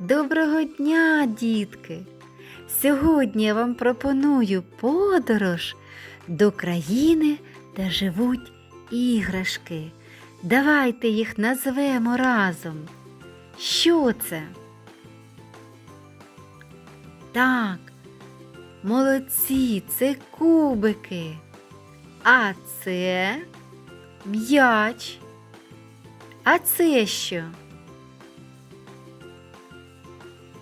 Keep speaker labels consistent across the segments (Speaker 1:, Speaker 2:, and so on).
Speaker 1: Доброго дня, дітки! Сьогодні я вам пропоную подорож до країни, де живуть іграшки. Давайте їх назвемо разом. Що це? Так, молодці, це кубики. А це м'яч. А це що?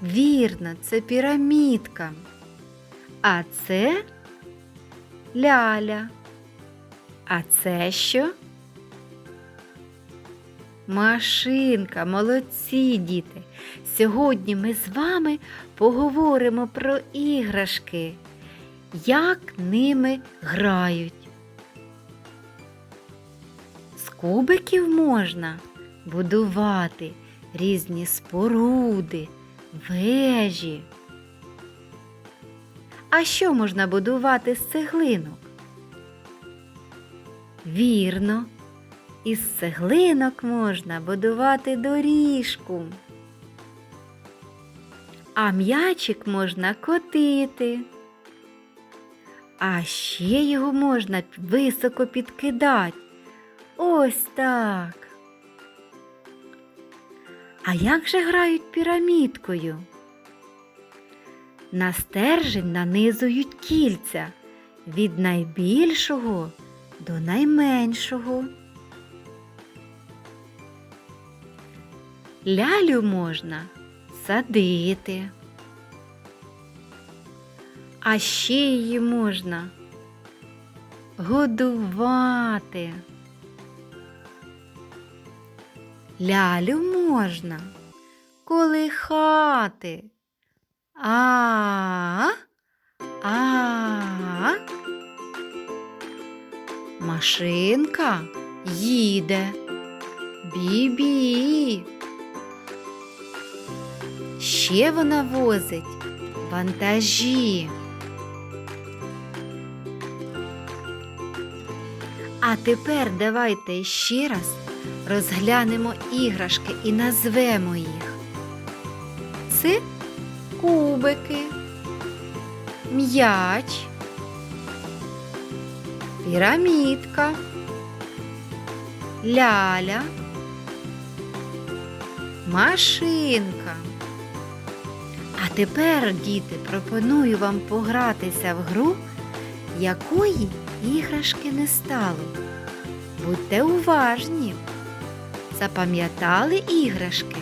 Speaker 1: Вірно, це пірамідка. А це ляля. А це що? Машинка, молодці діти. Сьогодні ми з вами поговоримо про іграшки, як ними грають. З кубиків можна будувати різні споруди, вежі. А що можна будувати з цеглинок? Вірно, із цеглинок можна будувати доріжку. А м'ячик можна котити. А ще його можна високо підкидати. Ось так. А як же грають пірамідкою? На стержень нанизують кільця від найбільшого до найменшого. Лялю можна садити, а ще її можна годувати. Лялю можна колихати. А. А. Машинка їде. Бі-бі. Ще вона возить вантажі. А тепер давайте ще раз розглянемо іграшки і назвемо їх. Це кубики, м'яч, пірамідка, ляля, машинка. А тепер, діти, пропоную вам погратися в гру, якої іграшки не стало. Будьте уважні. Запам'ятали іграшки?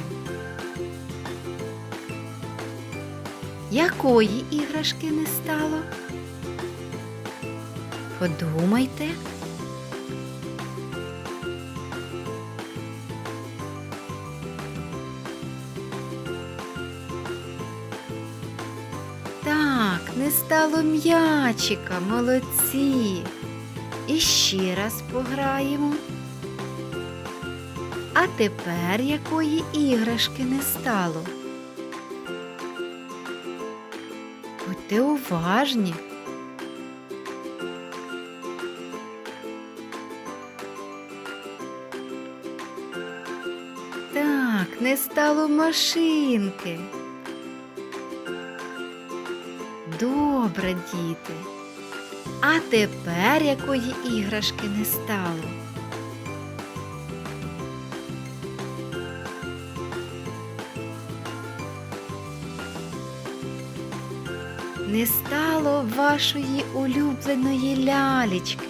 Speaker 1: Якої іграшки не стало? Подумайте. Так, не стало м'ячика, молодці. І ще раз пограємо. А тепер якої іграшки не стало? Будьте уважні. Так, не стало машинки. Добре, діти. А тепер якої іграшки не стало? Не стало вашої улюбленої лялечки.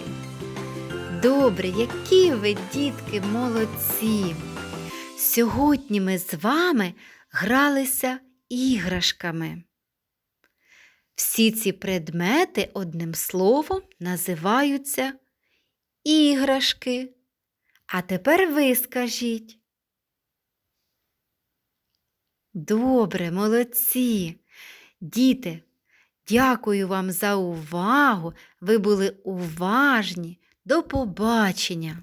Speaker 1: Добре, які ви, дітки, молодці. Сьогодні ми з вами гралися іграшками. Всі ці предмети одним словом називаються іграшки. А тепер ви скажіть. Добре, молодці. Діти, дякую вам за увагу. Ви були уважні. До побачення!